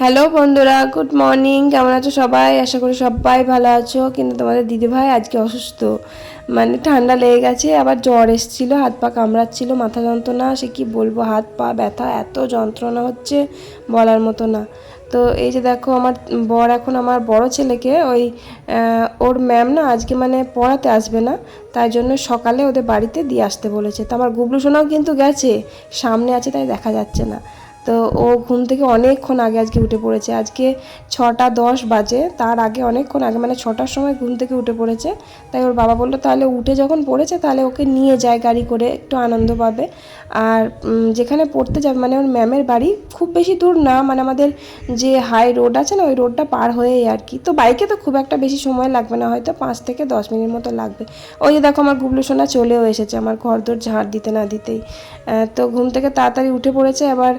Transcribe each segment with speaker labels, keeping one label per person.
Speaker 1: Hello বন্ধুরা, good morning. কেমন আছো সবাই? আশা করি সবাই ভালো আছো। কিন্তু তোমাদের দিদিভাই আজকে অসুস্থ। মানে ঠান্ডা লেগে গেছে, আবার জ্বর এসেছিল, হাত পা কামড়াচ্ছিল, মাথা যন্ত্রণা, সে কি বলব? হাত পা ব্যথা, এত যন্ত্রণা হচ্ছে বলার মতো না। তো এই যে দেখো, আমার বর এখন আমার বড় ছেলেকে ওই ওর ম্যাম না আজকে মানে পড়াতে আসবে না, তাই জন্য সকালে ওদের বাড়িতে দিয়ে আসতে বলেছে। তো আমার গুবলু সোনাও কিন্তু গেছে, সামনে আছে তাই দেখা যাচ্ছে না। তো ও ঘুম থেকে অনেকক্ষণ আগে আজকে উঠে পড়েছে। আজকে ছটা দশ বাজে, তার আগে অনেকক্ষণ আগে মানে ছটার সময় ঘুম থেকে উঠে পড়েছে। তাই ওর বাবা বলল, তাহলে উঠে যখন পড়েছে, তাহলে ওকে নিয়ে যায় গাড়ি করে, একটু আনন্দ পাবে। আর যেখানে পড়তে যাবে মানে ওর ম্যামের বাড়ি, খুব বেশি দূর না মানে আমাদের যে হাই রোড আছে না, ওই রোডটা পার হয়েই আর কি। তো বাইকে তো খুব একটা বেশি সময় লাগবে না, হয়তো পাঁচ থেকে দশ মিনিট মতো লাগবে। ওই যে দেখো, আমার গুবলু সোনা চলেও এসেছে, আমার ঘর দোর ঝাড় দিতে না দিতেই। তো ঘুম থেকে তাড়াতাড়ি উঠে পড়েছে। আবার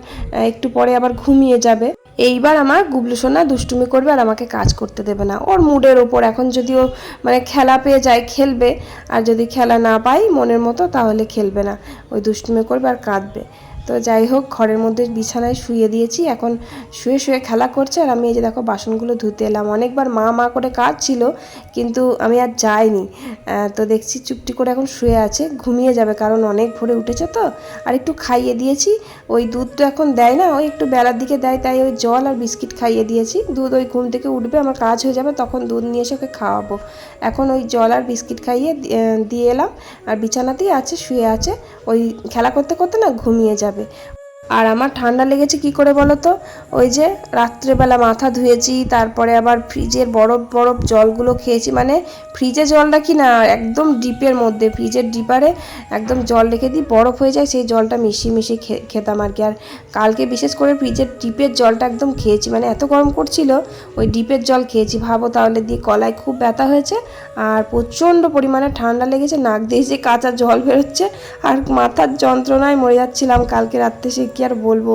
Speaker 1: একটু পরে আবার ঘুমিয়ে যাবে। এইবার আমার গুবলু সোনা দুষ্টুমি করবে আর আমাকে কাজ করতে দেবে না। ওর মুডের ওপর এখন যদি ও মানে খেলা পেয়ে যায়, খেলবে, আর যদি খেলা না পাই মনের মতো, তাহলে খেলবে না। ওই দুষ্টুমি করবে আর কাঁদবে। তো যাই হোক, ঘরের মধ্যে বিছানায় শুয়ে দিয়েছি। এখন শুয়ে শুয়ে খেলা করছে আর আমি এই যে দেখো বাসনগুলো ধুতে এলাম। অনেকবার মা মা করে কাজ ছিল কিন্তু আমি আর যাইনি। তো দেখছি চুপটি করে এখন শুয়ে আছে, ঘুমিয়ে যাবে কারণ অনেক ভোরে উঠেছে তো। আর একটু খাইয়ে দিয়েছি। ওই দুধ তো এখন দেয় না, ওই একটু বেলার দিকে দেয়, তাই ওই জল আর বিস্কিট খাইয়ে দিয়েছি। দুধ ওই ঘুম থেকে উঠবে, আমার কাজ হয়ে যাবে, তখন দুধ নিয়ে এসে ওকে খাওয়াবো। এখন ওই জল আর বিস্কিট খাইয়ে দিয়ে এলাম। আর বিছানাতেই আছে, শুয়ে আছে। ওই খেলা করতে করতে না ঘুমিয়ে যাবে। sabe? আর আমার ঠান্ডা লেগেছে কি করে বলো তো? ওই যে রাত্রেবেলা মাথা ধুয়েছি, তারপরে আবার ফ্রিজের বরফ বরফ জলগুলো খেয়েছি। মানে ফ্রিজে জলটা কি না, একদম ডিপের মধ্যে, ফ্রিজের ডিপারে একদম জল রেখে দিই, বরফ হয়ে যায়, সেই জলটা মিশিয়ে মিশিয়ে খেতাম আর কি। আর কালকে বিশেষ করে ফ্রিজের ডিপের জলটা একদম খেয়েছি মানে এত গরম করছিল, ওই ডিপের জল খেয়েছি। ভাবো তাহলে দিয়ে গলায় খুব ব্যথা হয়েছে, আর প্রচণ্ড পরিমাণে ঠান্ডা লেগেছে, নাক দিয়ে যে কাঁচা জল বেরোচ্ছে, আর মাথার যন্ত্রণায় মরে যাচ্ছিলাম কালকে রাত্রে সে কি আর বলব?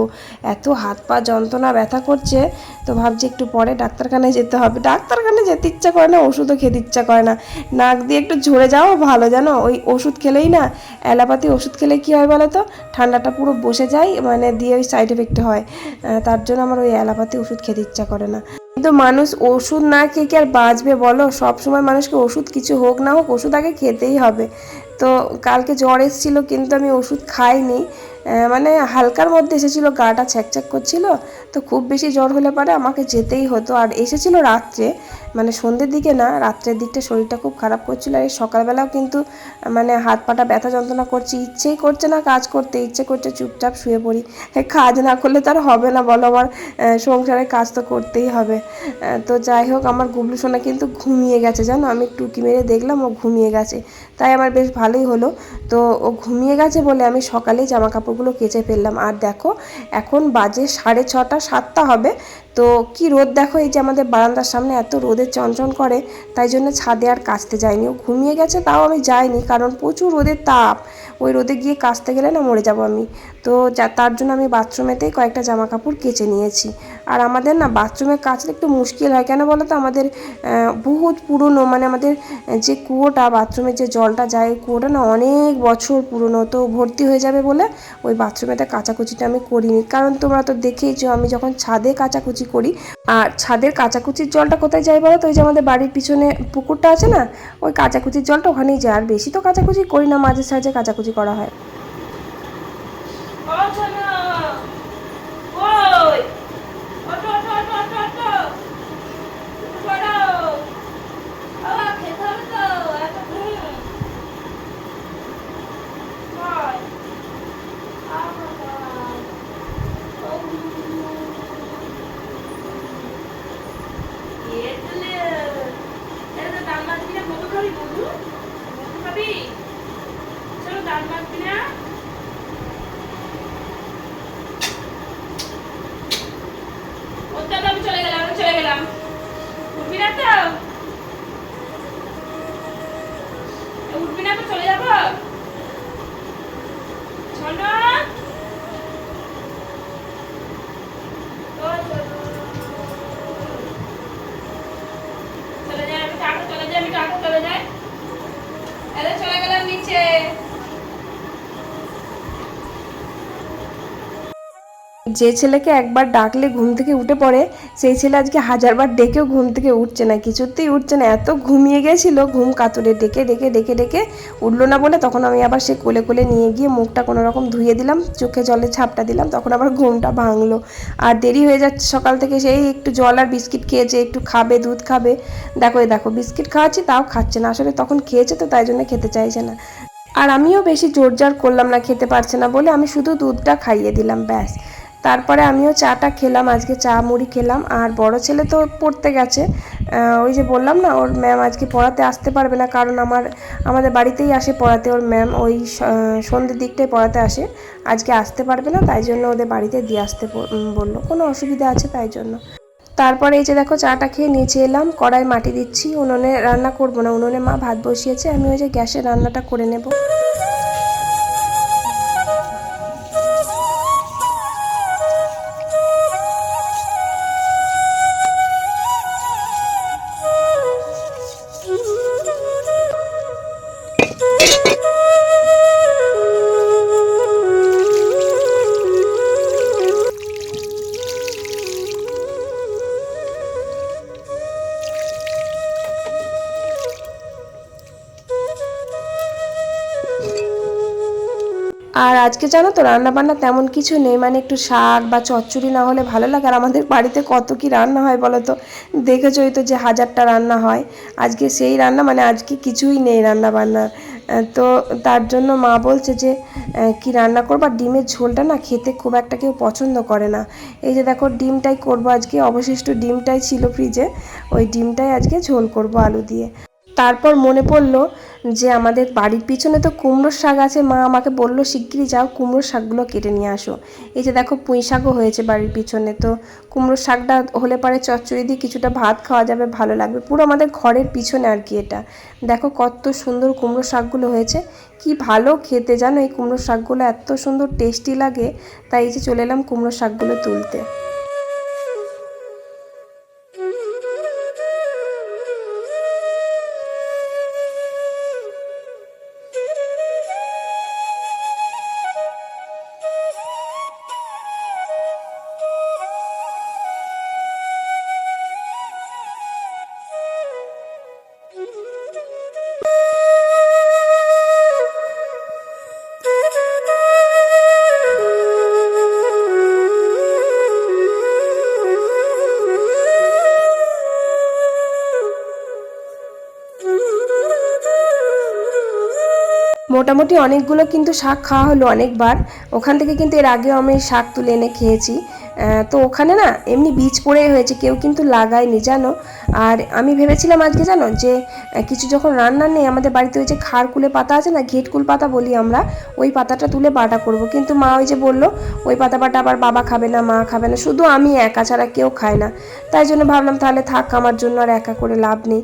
Speaker 1: এত হাত পা যন্ত্রণা, ব্যথা করছে, তো ভাবছি একটু পরে ডাক্তারখানায় যেতে হবে। ডাক্তারখানায় যেতে ইচ্ছা করে না, ওষুধও খেতে ইচ্ছা করে না। নাক দিয়ে একটু ঝরে যাওয়া ভালো, জানো? ওই ওষুধ খেলেই না, অ্যালোপ্যাথি ওষুধ খেলে কি হয় বলো তো ঠান্ডাটা পুরো বসে যায় মানে দিয়ে ওই সাইড এফেক্ট হয়। তার জন্য আমার ওই অ্যালোপ্যাথি ওষুধ খেতে ইচ্ছা করে না। কিন্তু মানুষ ওষুধ না খেয়ে কি আর বাঁচবে বলো? সবসময় মানুষকে ওষুধ কিছু হোক না হোক, ওষুধ আগে খেতেই হবে। তো কালকে জ্বর এসেছিল, কিন্তু আমি ওষুধ খাইনি। মানে হালকার মধ্যে এসেছিল, গাটা ছ্যাকছ্যাক করছিল, তো খুব বেশি জ্বর হলে পরে আমাকে যেতেই হতো। আর এসেছিল রাত্রে মানে সন্ধ্যের দিকে না, রাত্রের দিকটা শরীরটা খুব খারাপ করছিল। আর এই সকালবেলাও কিন্তু মানে হাত পাটা ব্যথা যন্ত্রণা করছে, ইচ্ছেই করছে না কাজ করতে, ইচ্ছে করছে চুপচাপ শুয়ে পড়ি। কাজ না করলে তো আর হবে না, বলো আমার সংসারে কাজ তো করতেই হবে। তো যাই হোক, আমার গুবলু সোনা কিন্তু ঘুমিয়ে গেছে, জানো? আমি টুকি মেরে দেখলাম, ও ঘুমিয়ে গেছে। তাই আমার বেশ ভালোই হলো। তো ও ঘুমিয়ে গেছে বলে আমি সকালেই জামা কাপড়গুলো কেচে ফেললাম। আর দেখো এখন বাজে সাড়ে ছটা সাতটা হবে। তো কি রোদ দেখো? এই যে আমাদের বারান্দার সামনে এত রোদের চঞ্চন করে, তাই জন্য ছাদে আর কাচতে যাইনি। ও ঘুমিয়ে গেছে, তাও আমি যাইনি, কারণ প্রচুর রোদের তাপ। ওই রোদে গিয়ে কাচতে গেলে না মরে যাব আমি। তো তার জন্য আমি বাথরুমেতেই কয়েকটা জামা কাপড় কেচে নিয়েছি। আর আমাদের না বাথরুমে কাচলে একটু মুশকিল হয়। কেন বলো তো? আমাদের বহুত পুরনো মানে আমাদের যে কুয়োটা বাথরুমের যে জলটা যায় ওই কুয়োটা না অনেক বছর পুরনো। তো ভর্তি হয়ে যাবে বলে ওই বাথরুমেতে কাচাকুচিটা আমি করিনি। কারণ তোমরা তো দেখেইছো, আমি যখন ছাদে কাচাকুচি করি। আর ছাদের কাচাকুচির জলটা কোথায় যায় বলো তো? ওই যে আমাদের বাড়ির পিছনে পুকুরটা আছে না? ওই কাচাকুচির জলটা ওখানেই যায়। আর বেশি তো কাচাকুচি করি না, মাঝে সাঝে কাচাকুচি করা হয়
Speaker 2: চলো ডাল মাখবি না ওটা তো আমি চলে গেলাম আমি চলে গেলাম উঠবি না তো উঠবি না তো চলে যাব শোনো ও চলো। চলে যাই আমি টাকা চলে যাই আমি টাকা চলে যাই এলে চলে গেলাম নিচে
Speaker 1: যে ছেলেকে একবার ডাকলে ঘুম থেকে উঠে পড়ে, সেই ছেলে আজকে হাজারবার ডেকেও ঘুম থেকে উঠছে না, কিছুতেই উঠছে না। এত ঘুমিয়ে গেছিল, ঘুম কাতুরে ডেকে ডেকে ডেকে ডেকে উঠল না বলে তখন আমি আবার সে কোলে কোলে নিয়ে গিয়ে মুখটা কোনো রকম ধুয়ে দিলাম, চোখে জলে ছাপটা দিলাম, তখন আবার ঘুমটা ভাঙলো। আর দেরি হয়ে যাচ্ছে, সকাল থেকে সেই একটু জল আর বিস্কিট খেয়েছে, একটু খাবে, দুধ খাবে। দেখো, এই দেখো, বিস্কিট খাওয়াচ্ছি, তাও খাচ্ছে না। আসলে তখন খেয়েছে তো, তাই জন্য খেতে চাইছে না। আর আমিও বেশি জোর জার করলাম না, খেতে পারছে না বলে আমি শুধু দুধটা খাইয়ে দিলাম, ব্যাস। তারপরে আমিও চাটা খেলাম, আজকে চা মুড়ি খেলাম, আর বড় ছেলে তো পড়তে গেছে। ওই যে বললাম না, ওর ম্যাম আজকে পড়াতে আসতে পারবে না, কারণ আমার, আমাদের বাড়িতেই আসে পড়াতে, ওর ম্যাম ওই সন্ধ্যের দিকটায় পড়াতে আসে। আজকে আসতে পারবে না, তাই জন্য ওদের বাড়িতে দিয়ে আসতে বলল। কোনো অসুবিধা আছে তাই জন্য। তারপরে এই যে দেখো, চাটা খেয়ে নিচে এলাম, কড়াই মাটি দিচ্ছি, উনুনে রান্না করব না, উনুনে মা ভাত বসিয়েছে, আমি ওই যে গ্যাসে রান্নাটা করে নেব। আজকে জানো তো রান্না বান্না তেমন কিছু নেই মানে একটু শাক বা চচ্চড়ি না হলে ভালো লাগে। আর আমাদের বাড়িতে কত কি রান্না হয় বলো তো? দেখেছোই তো যে হাজারটা রান্না হয়। আজকে সেই রান্না মানে আজকে কিছুই নেই রান্না বান্নার আহ, তো তার জন্য মা বলছে যে কি রান্না করব? আর ডিমের ঝোলটা না খেতে খুব একটা কেউ পছন্দ করে না। এই যে দেখো ডিমটাই করব আজকে। অবশিষ্ট ডিমটাই ছিল ফ্রিজে ওই ডিমটাই আজকে ঝোল করব আলু দিয়ে। তারপর মনে পড়ল যে আমাদের বাড়ির পিছনে তো কুমড়োর শাক আছে। মা আমাকে বলল, শিগগিরই যাও, কুমড়োর শাকগুলো কেটে নিয়ে আসো। এই যে দেখো, পুঁই শাকও হয়েছে বাড়ির পিছনে। তো কুমড়োর শাকটা হলে পরে চচ্চড়ি দিয়ে কিছুটা ভাত খাওয়া যাবে, ভালো লাগবে। পুরো আমাদের ঘরের পিছনে আর কি এটা। দেখো কত সুন্দর কুমড়ো শাকগুলো হয়েছে। কি ভালো খেতে জানো এই কুমড়ো শাকগুলো, এত সুন্দর টেস্টি লাগে। তাই এই যে চলে এলাম কুমড়ো শাকগুলো তুলতে। মোটামুটি অনেকগুলো কিন্তু শাক খাওয়া হলো অনেকবার। ওখান থেকে কিন্তু এর আগেও আমি শাক তুলে এনে খেয়েছি। তো ওখানে না এমনি বীজ পড়ে হয়েছে, কেউ কিন্তু লাগায়নি, জানো? আর আমি ভেবেছিলাম আজকে জানো যে কিছু যখন রান্না নেই আমাদের বাড়িতে ওই যে খাড়কুলে পাতা আছে না ঘেটকুল পাতা বলি আমরা ওই পাতাটা তুলে বাটা করব। কিন্তু মা ওই যে বলল ওই পাতা বাটা আবার বাবা খাবে না মা খাবে না শুধু আমি একা ছাড়া কেউ খায় না। তাই জন্য ভাবলাম তাহলে থাক আমার জন্য আর একা করে লাভ নেই।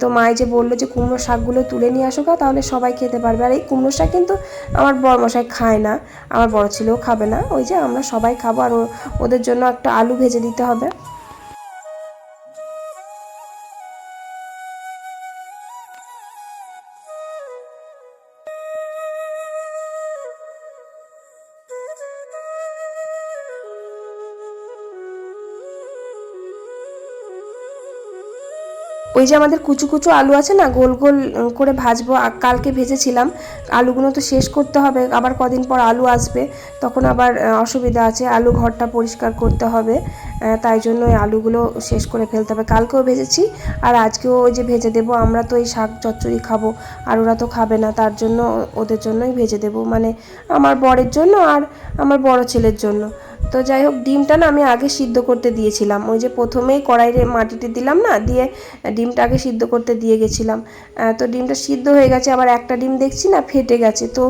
Speaker 1: তো মাই যে বলল যে কুমড়ো শাকগুলো তুলে নিয়ে আসো গা, তাহলে সবাই খেতে পারবে। আর এই কুমড়ো শাক কিন্তু আমার বড় মশাই খায় না আমার বড় ছেলেও খাবে না ওই যে আমরা সবাই খাব আর ওদের জন্য একটা আলু ভেজে দিতে হবে। ওই যে আমাদের কুচু কুচু আলু আছে না, গোল গোল করে ভাজবো। কালকে ভেজেছিলাম। আলুগুলো তো শেষ করতে হবে, আবার কদিন পর আলু আসবে। তখন আবার অসুবিধা আছে, আলু ঘরটা পরিষ্কার করতে হবে। তাই জন্য ওই আলুগুলো শেষ করে ফেলতে হবে। কালকেও ভেজেছি, আর আজকেও ওই যে ভেজে দেবো, আমরা তো এই শাক চচ্চড়ি খাব, আর ওরা তো খাবে না, তার জন্য ওদের জন্যই ভেজে দেবো। মানে আমার বরের জন্য আর আমার বড় ছেলের জন্য। তো যাই হোক, ডিমটা না আমি আগে সিদ্ধ করতে দিয়েছিলাম। ওই যে প্রথমেই কড়াইয়ে মাটিতে দিলাম না, দিয়ে ডিমটা আগে সিদ্ধ করতে দিয়ে গেছিলাম। তো ডিমটা সিদ্ধ হয়ে গেছে, আবার একটা ডিম দেখছি না, ফেটে গেছে। তো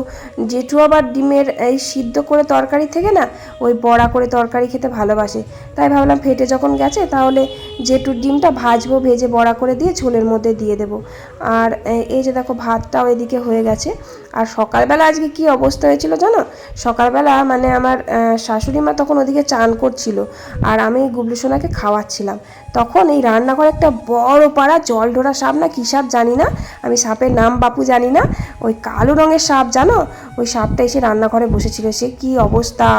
Speaker 1: জেঠু আবার ডিমের এই সিদ্ধ করে তরকারি থেকে না, ওই বড়া করে তরকারি খেতে ভালোবাসে। তাই ভাবলাম ফেটে যখন গেছে, তাহলে জেঠুর ডিমটা ভাজবো, ভেজে বড়া করে দিয়ে ঝোলের মধ্যে দিয়ে দেবো। আর এই যে দেখো, ভাতটাও এদিকে হয়ে গেছে। আর সকালবেলা আজকে কি অবস্থা হয়েছিল জানো? সকালবেলা মানে আমার শাশুড়ি মা তখন ওদিকে চান করছিল আর আমি গুবলু সোনাকে খাওয়াচ্ছিলাম। তখন এই রান্নাঘর একটা বড় পাড়া জল ঢোরা সাপ না কী সাপ জানি না, আমি সাপের নাম বাপু জানি না, ওই কালো রঙের সাপ জানো? ওই সাপটা এসে রান্নাঘরে বসেছিল, সে কি অবস্থা?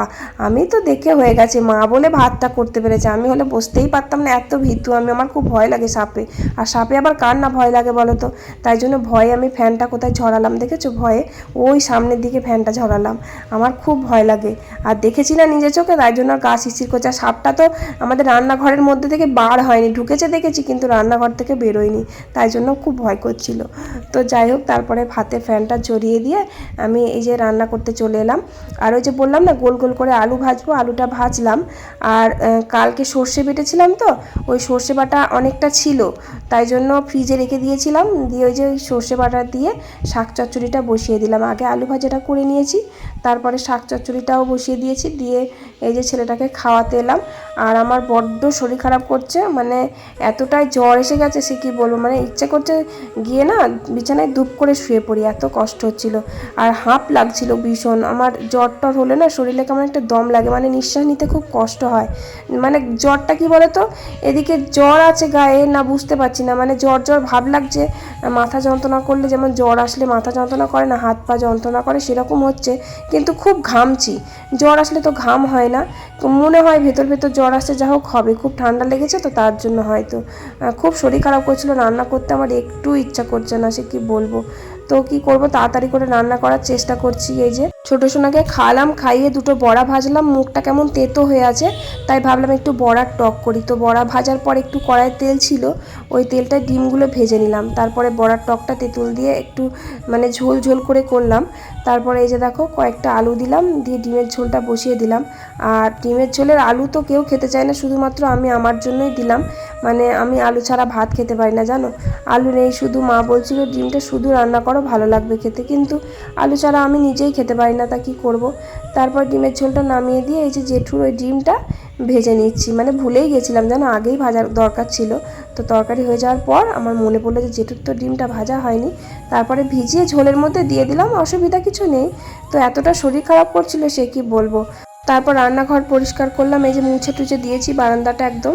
Speaker 1: আমি তো দেখে হয়ে গেছে, মা বলে ভাতটা করতে পেরেছে, আমি হলে বসতেই পারতাম না, এত ভীতু, আমি, আমার খুব ভয় লাগে সাপে, আর সাপে আবার কার না ভয় লাগে বলো তো? তাই জন্য ভয়ে আমি ফ্যানটা কোথায় ঝরালাম, দেখেছ? ভয়ে ওই সামনের দিকে ফ্যানটা ঝরালাম, আমার খুব ভয় লাগে, আর দেখেছি না নিজের চোখে, তাই জন্য গা শিরশির করছে সাপটা তো আমাদের রান্নাঘরের মধ্যে থেকে বার হয়নি। ঢুকেছে দেখেছি কিন্তু রান্নাঘর থেকে বেরোয়নি, তাই জন্য খুব ভয় করছিল। তো যাই হোক, তারপরে ভাতে ফ্যানটা জড়িয়ে দিয়ে আমি এই যে রান্না করতে চলে এলাম। আর ওই যে বললাম না, গোল গোল করে আলু ভাজবো, আলুটা ভাজলাম। আর কালকে সর্ষে বেটেছিলাম তো, ওই সর্ষে বাটা অনেকটা ছিল, তাই জন্য ফ্রিজে রেখে দিয়েছিলাম। দিয়ে ওই যে ওই সর্ষে বাটা দিয়ে শাক চচ্চড়িটা বসিয়ে দিলাম। আগে আলু ভাজাটা করে নিয়েছি, তারপরে শাক চচ্চড়িটাও বসিয়ে দিয়েছি। দিয়ে এই যে ছেলেটাকে খাওয়াতে এলাম। আর আমার বড্ড শরীর খারাপ করছে মানে এতটাই জ্বর এসে গেছে সে কী বলব? মানে ইচ্ছে করছে গিয়ে না বিছানায় দুপ করে শুয়ে পড়ি, এত কষ্ট হচ্ছিল। আর হাঁপ লাগছিল ভীষণ। আমার জ্বর টর হলে না শরীরে কেমন একটা দম লাগে মানে নিঃশ্বাস নিতে খুব কষ্ট হয়। মানে জ্বরটা কি বলতো? এদিকে জ্বর আছে গায়ে, না বুঝতে পারছি না। মানে জ্বর জ্বর ভাব লাগছে, মাথা যন্ত্রণা করলে যেমন জ্বর আসলে মাথা যন্ত্রণা করে না, হাত পা যন্ত্রণা করে সেরকম হচ্ছে, কিন্তু খুব ঘামছি। জ্বর আসলে তো ঘাম হয় না। তো মনে হয় ভেতর ভেতর জ্বর আসছে, যা হোক হবে। খুব ঠান্ডা লেগেছে তো তার জন্য হয়তো। খুব শরীর খারাপ করছিল, রান্না করতে আমার একটু ইচ্ছা করছে না, সে কি বলব। তো কি করব, তাড়াতাড়ি করে রান্না করার চেষ্টা করছি এই যে। ছোট সোনাকে খাওয়ালাম, খাইয়ে দুটো বড়া ভাজলাম, মুখটা কেমন তেতো হয়ে আছে, তাই ভাবলাম একটু বড়ার টক করি। তো বড়া ভাজার পর একটু কড়াইয়ের তেল ছিল, ওই তেলটা ডিমগুলো ভেজে নিলাম। তারপরে বড়ার টকটা তেঁতুল দিয়ে একটু মানে ঝোল ঝোল করে করলাম। তারপরে এই যে দেখো, কয়েকটা আলু দিলাম, দিয়ে ডিমের ঝোলটা বসিয়ে দিলাম। আর ডিমের ঝোলের আলু তো কেউ খেতে চায় না, শুধুমাত্র আমি আমার জন্যই দিলাম। মানে আমি আলু ছাড়া ভাত খেতে পারি না, জানো? আলু নেই, শুধু মা বলছিল ডিমটা শুধু রান্না করো, ভালো লাগবে খেতে। কিন্তু আলু ছাড়া আমি নিজেই খেতে পারি না, তা কি করব? তারপর ডিমের ঝোলটা নামিয়ে দিয়ে এই যে জেঠুর ওই ডিমটা ভেজে নিচ্ছি। মানে ভুলেই গেছিলাম, জানো? আগেই ভাজার দরকার ছিল। তো তরকারি হয়ে যাওয়ার পর আমার মনে পড়ল যে জেঠুর তো ডিমটা ভাজা হয়নি। তারপরে ভিজিয়ে ঝোলের মধ্যে দিয়ে দিলাম, অসুবিধা কিছু নেই। তো এতটা শরীর খারাপ করছিল সে কি বলব? তারপর রান্নাঘর পরিষ্কার করলাম এই যে মুছে টুছে দিয়েছি বারান্দাটা একদম।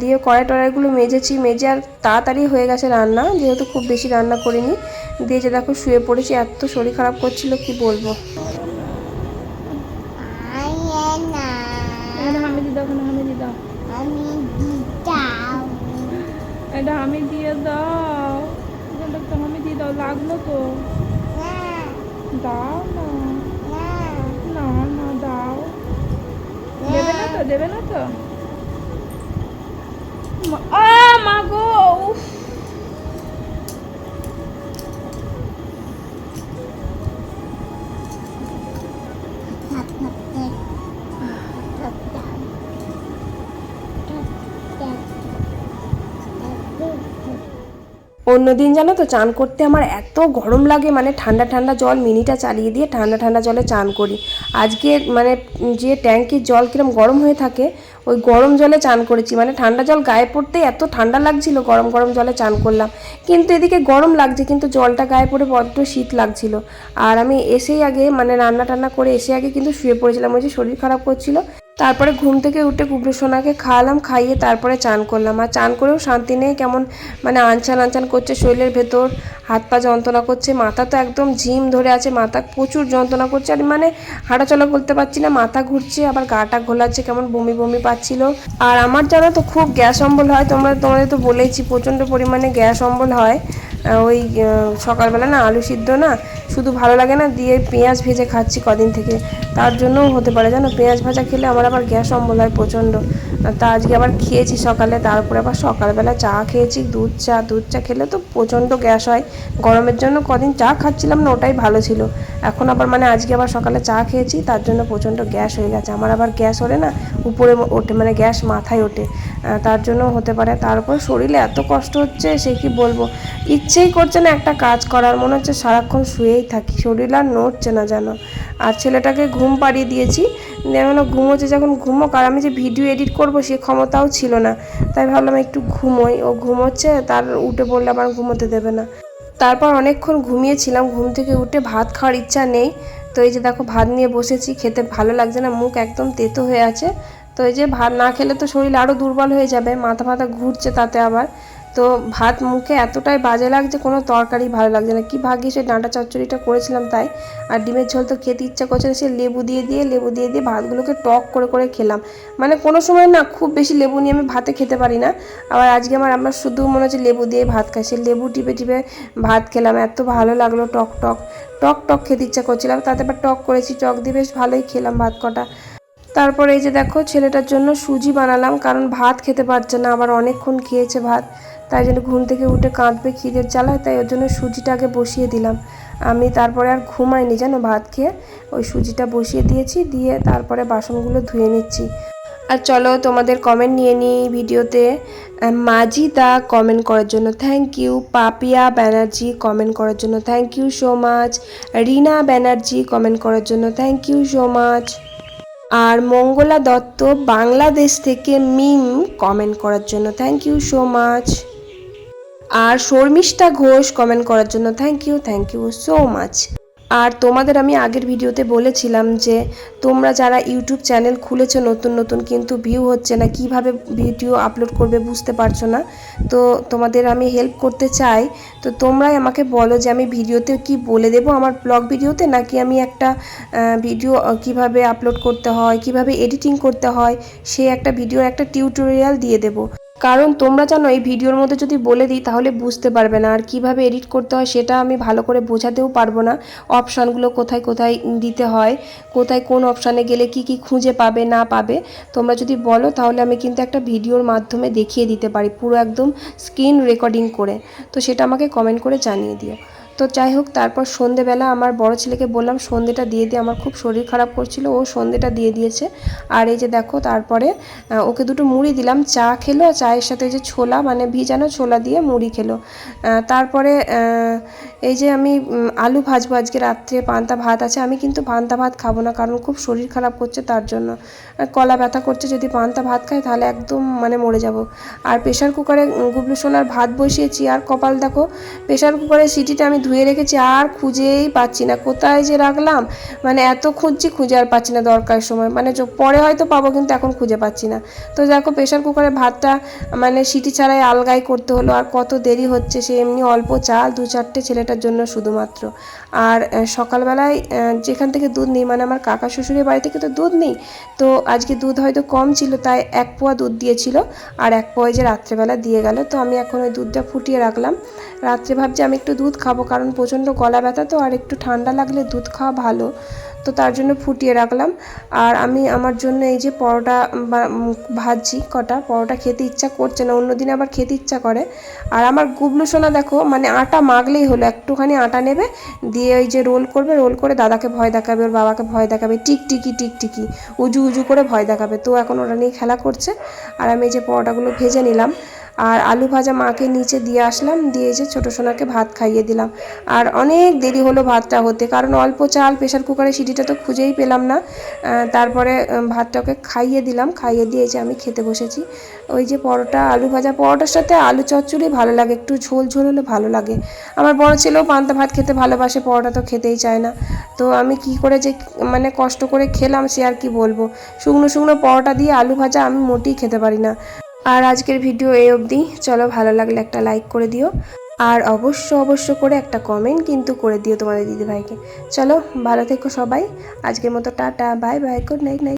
Speaker 1: দিয়ে কড়াই টড়াইগুলো মেজেছি মেজে আর তাড়াতাড়ি হয়ে গেছে রান্না যেহেতু খুব বেশি রান্না করিনি। দিয়ে যে দেখো শুয়ে পড়েছি এত শরীর খারাপ করছিল কি বলব?
Speaker 2: এটা আমি দিয়ে দাও। দাও এটা দাও তো আমি দিয়ে দাও লাগল তো। দাও না না। দেবে না তো? মা গো উফ।
Speaker 1: অন্যদিন জানো তো, চান করতে আমার এত গরম লাগে মানে ঠান্ডা ঠান্ডা জল মিনিটা চালিয়ে দিয়ে ঠান্ডা ঠান্ডা জলে চান করি। আজকে মানে যে ট্যাঙ্কির জল কিরম গরম হয়ে থাকে, ওই গরম জলে চান করেছি। মানে ঠান্ডা জল গায়ে পড়তে এত ঠান্ডা লাগছিল, গরম গরম জলে চান করলাম। কিন্তু এদিকে গরম লাগছে, কিন্তু জলটা গায়ে পড়ে বড্ড শীত লাগছিল। আর আমি এসেই আগে মানে রান্না টান্না করে এসে আগে কিন্তু শুয়ে পড়েছিলাম, ওই যে শরীর খারাপ করছিল। তারপরে ঘুম থেকে উঠে কুবলু সোনাকে খাওয়ালাম, খাইয়ে তারপরে চান করলাম। আর চান করেও শান্তি নেই, কেমন মানে আনচান আনচান করছে, শরীরের ভেতর হাত পা যন্ত্রণা করছে, মাথা তো একদম ঝিম ধরে আছে, মাথা প্রচুর যন্ত্রণা করছে। আর মানে হাঁটাচলা করতে পারছি না, মাথা ঘুরছে, আবার গাটা ঘোলাচ্ছে, কেমন বমি বমি পাচ্ছিল। আর আমার জানো তো খুব গ্যাস অম্বল হয়, তোমরা তোমাদের তো বলেইছি, প্রচণ্ড পরিমাণে গ্যাস অম্বল হয়। ওই সকালবেলা না আলু সিদ্ধ না, শুধু ভালো লাগে না দিয়ে পেঁয়াজ ভেজে খাচ্ছি কদিন থেকে। তার জন্যও হতে পারে, জানো? পেঁয়াজ ভাজা খেলে আমার আবার গ্যাস অম্বল হয় প্রচণ্ড। তা আজকে আবার খেয়েছি সকালে, তারপরে আবার সকালবেলা চা খেয়েছি, দুধ চা দুধ চা খেলে তো প্রচণ্ড গ্যাস হয়। গরমের জন্য কদিন চা খাচ্ছিলাম না, ওটাই ভালো ছিল। এখন আবার মানে আজকে আবার সকালে চা খেয়েছি, তার জন্য প্রচণ্ড গ্যাস হয়ে গেছে। আমার আবার গ্যাস হলে না উপরে ওঠে মানে গ্যাস মাথায় ওঠে। তার জন্য হতে পারে। তারপর শরীরে এত কষ্ট হচ্ছে, সে কি বলব? ইচ্ছেই করছে না, একটা কাজ করার। মনে হচ্ছে সারাক্ষণ শুয়েই থাকি, শরীর আর নড়ছে না যেন। আর ছেলেটাকে ঘুম পাড়িয়ে দিয়েছি যেমন ঘুমোচ্ছে, যখন ঘুমোক, আর আমি যে ভিডিও এডিট করব সে ক্ষমতাও ছিল না। তাই ভাবলাম একটু ঘুমোই। ও ঘুমোচ্ছে, তার উঠে পড়লে আমার ঘুমোতে দেবে না। তারপর অনেকক্ষণ ঘুমিয়েছিলাম, ঘুম থেকে উঠে ভাত খাওয়ার ইচ্ছা নেই। তো এই যে দেখো, ভাত নিয়ে বসেছি, খেতে ভালো লাগছে না, মুখ একদম তেতো হয়ে আছে। তো এই যে ভাত না খেলে তো শরীর আরও দুর্বল হয়ে যাবে, মাথা ফাথা ঘুরছে তাতে আবার। তো ভাত মুখে এতটাই বাজে লাগছে, কোনো তরকারি ভালো লাগছে না। কি ভাগ্যে সে ডাঁটা চচ্চড়িটা করেছিলাম তাই। আর ডিমের ঝোল তো খেতে ইচ্ছা করছে না, সে লেবু দিয়ে দিয়ে, লেবু দিয়ে দিয়ে ভাতগুলোকে টক করে করে খেলাম। মানে কোনো সময় না খুব বেশি লেবু নিয়ে আমি ভাতে খেতে পারি না। আবার আজকে আমার, আমরা শুধু মনে হচ্ছে লেবু দিয়ে ভাত খাই। সে লেবু টিপে টিপে ভাত খেলাম, এত ভালো লাগল টক টক। টক টক খেতে ইচ্ছা করছিলাম তাতে আবার টক করেছি, টক দিয়ে বেশ ভালোই খেলাম ভাত কটা। তারপরে এই যে দেখো, ছেলেটার জন্য সুজি বানালাম, কারণ ভাত খেতে পারছে না, আবার অনেকক্ষণ খেয়েছে ভাত। তাই জন্য ঘুম থেকে উঠে কাঁদবে, খিদের জ্বালায় তাই ওর জন্য সুজিটা আগে বসিয়ে দিলাম। আমি তারপরে আর ঘুমাইনি, জানো, ভাত খেয়ে। ওই সুজিটা বসিয়ে দিয়েছি, দিয়ে তারপরে বাসনগুলো ধুয়ে নিচ্ছি। আর চলো তোমাদের কমেন্ট নিয়ে নিই ভিডিওতে। মাজিদা কমেন্ট করার জন্য thank you Papiya Banerjee comment করার জন্য thank you so much Rina Banerjee comment করার জন্য থ্যাংক ইউ সো মাচ আর মঙ্গলা দত্ত বাংলাদেশ থেকে মিম কমেন্ট করার জন্য থ্যাংক ইউ সো মাচ আর শর্মিষ্ঠা ঘোষ কমেন্ট করার জন্য thank you thank you so much আর তোমাদের আমি আগের ভিডিওতে বলেছিলাম যে, তোমরা যারা ইউটিউব চ্যানেল খুলেছো, নতুন নতুন কিন্তু ভিউ হচ্ছে না, কীভাবে ভিডিও আপলোড করবে বুঝতে পারছ না? তো তোমাদের আমি হেল্প করতে চাই, তো তোমরাই আমাকে বলো যে আমি ভিডিওতে কি বলে দেবো, আমার ব্লগ ভিডিওতে নাকি আমি একটা ভিডিও কীভাবে আপলোড করতে হয়, কীভাবে এডিটিং করতে হয়, সে একটা ভিডিও একটা টিউটোরিয়াল দিয়ে দেবো। কারণ তোমরা জানো, এই ভিডিওর মধ্যে যদি বলে দিই, তাহলে বুঝতে পারবে না। আর কীভাবে এডিট করতে হয়, সেটা আমি ভালো করে বোঝাতেও পারব না। অপশানগুলো কোথায় কোথায় দিতে হয়, কোথায় কোন অপশানে গেলে কি কি খুঁজে পাবে, না পাবে, তোমরা যদি বলো, তাহলে আমি কিন্তু একটা ভিডিওর মাধ্যমে দেখিয়ে দিতে পারি, পুরো একদম স্ক্রিন রেকর্ডিং করে। তো সেটা আমাকে কমেন্ট করে জানিয়ে দিও। তো যাই হোক, তারপর সন্ধেবেলা আমার বড় ছেলেকে বললাম, সন্ধেটা দিয়ে দিয়ে আমার খুব শরীর খারাপ করছিল, ও সন্ধেটা দিয়ে দিয়েছে। আর এই যে দেখো, তারপরে ওকে দুটো মুড়ি দিলাম, চা খেলো আর চায়ের সাথে যে ছোলা মানে ভিজানো ছোলা দিয়ে মুড়ি খেলো। তারপরে এই যে আমি আলু ভাজবো আজকে রাত্রে, পান্তা ভাত আছে, আমি কিন্তু পান্তা ভাত খাব না, কারণ খুব শরীর খারাপ করছে তার জন্য। কলা ব্যথা করছে, যদি পান্তা ভাত খাই তাহলে একদম মানে মরে যাব। আর প্রেশার কুকারে গুবলু সোনার ভাত বসিয়েছি, আর কপাল দেখো প্রেশার কুকারের সিটিটা আমি ধুয়ে রেখেছি, আর খুঁজেই পাচ্ছি না, কোথায় যে রাখলাম? মানে এত খুঁজছি, খুঁজে আর পাচ্ছি না দরকার সময় মানে পরে হয়তো পাবো, কিন্তু এখন খুঁজে পাচ্ছি না। তো দেখো প্রেশার কুকারে ভাতটা মানে সিটি ছাড়াই আলগাই করতে হলো, আর কত দেরি হচ্ছে, সে এমনি অল্প চাল দু চারটে ছেলেটার জন্য শুধুমাত্র। আর সকালবেলায় যেখান থেকে দুধ নিই মানে আমার কাকা শ্বশুরের বাড়ি থেকে তো দুধ নেই, তো আজকে দুধ হয়তো কম ছিল, তাই এক পোয়া দুধ দিয়েছিল, আর এক পোয়া যে রাত্রেবেলা দিয়ে গেল, তো আমি এখন ওই দুধটা ফুটিয়ে রাখলাম। রাত্রে ভাবছি আমি একটু দুধ খাব, কারণ প্রচণ্ড গলা ব্যথা তো, আর একটু ঠান্ডা লাগলে দুধ খাওয়া ভালো। তো তার জন্য ফুটিয়ে রাখলাম। আর আমি আমার জন্য এই যে পরোটা ভাজছি কটা, পরোটা খেতে ইচ্ছা করছে না, অন্যদিন আবার খেতে ইচ্ছা করে। আর আমার গুবলু সোনা দেখো মানে আটা মাগলেই হলো, একটুখানি আটা নেবে, দিয়ে ওই যে রোল করবে, রোল করে দাদাকে ভয় দেখাবে, ওর বাবাকে ভয় দেখাবে, টিকটিকি টিকটিকি, উজু উজু করে ভয় দেখাবে। তো এখন ওরা নিয়ে খেলা করছে। আর আমি এই যে পরোটাগুলো ভেজে নিলাম। আর আলু ভাজা মাকে নিচে দিয়ে আসলাম, দিয়ে যে ছোটো সোনাকে ভাত খাইয়ে দিলাম। আর অনেক দেরি হলো ভাতটা হতে, কারণ অল্প চাল প্রেশার কুকারে সিটিটা তো খুঁজেই পেলাম না। তারপরে ভাতটাকে খাইয়ে দিলাম, খাইয়ে দিয়ে যে আমি খেতে বসেছি। ওই যে পরোটা, আলু ভাজা, পরোটার সাথে আলু চচ্চড়ি ভালো লাগে, একটু ঝোল ঝোল হলে ভালো লাগে। আমার বড় ছেলেও পান্তা ভাত খেতে ভালোবাসে, পরোটা তো খেতেই চায় না। তো আমি কি করে যে মানে কষ্ট করে খেলাম সে আর কি বলব? শুকনো শুকনো পরোটা দিয়ে আলু ভাজা আমি মোটেই খেতে পারি না। আর আজকের ভিডিও এই অবধি। চলো, ভালো লাগলে একটা লাইক করে দিও। আর অবশ্য অবশ্য করে একটা কমেন্ট কিন্তু করে দিও তোমাদের দিদিভাইকে। চলো, ভালো থেকো সবাই। আজকের মতো tata bye bye good night night